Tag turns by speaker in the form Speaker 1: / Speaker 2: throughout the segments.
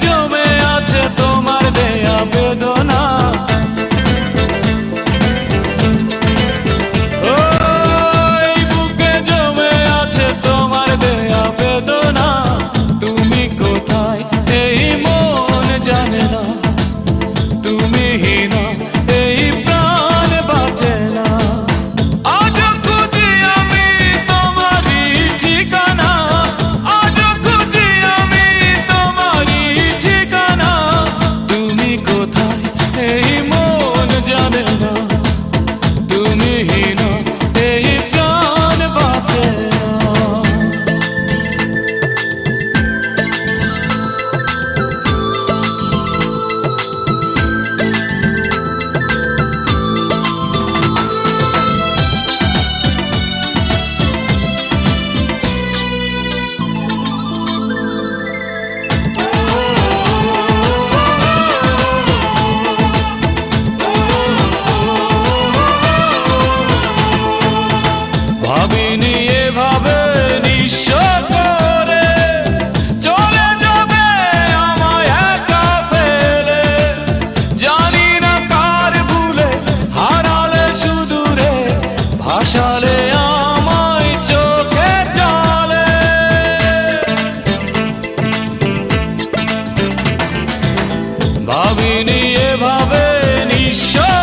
Speaker 1: জমে আছে তোমার দেয়া বেদনা। বুকে জমে আছে তোমার দেয়া বেদনা। তুমি কোথায়? মন জানে না। তুমি হীনা। show.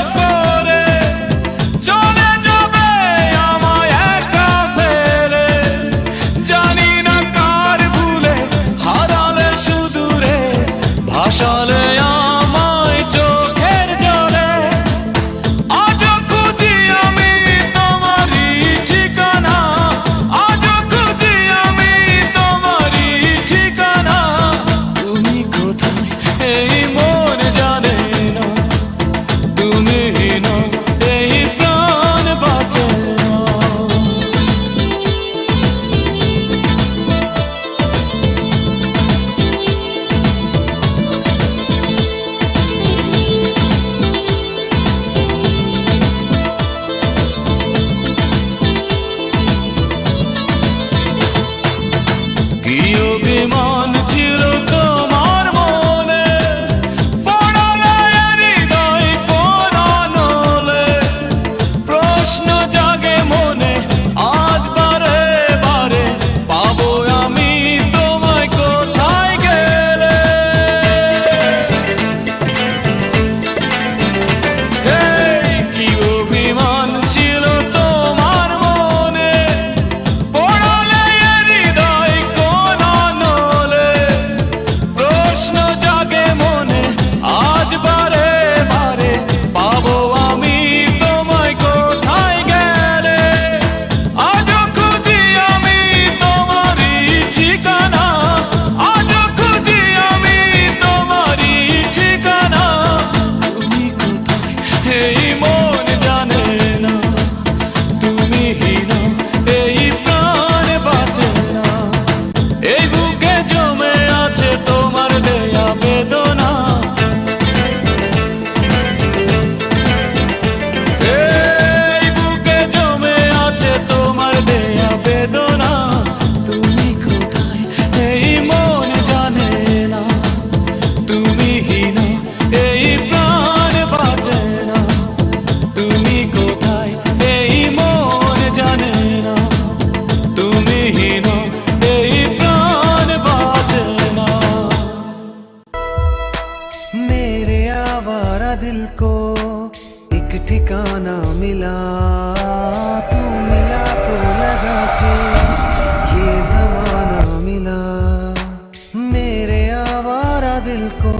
Speaker 1: एक ठिकाना मिला, तू मिला तो लगा के ये जमाना मिला। मेरे आवारा दिल को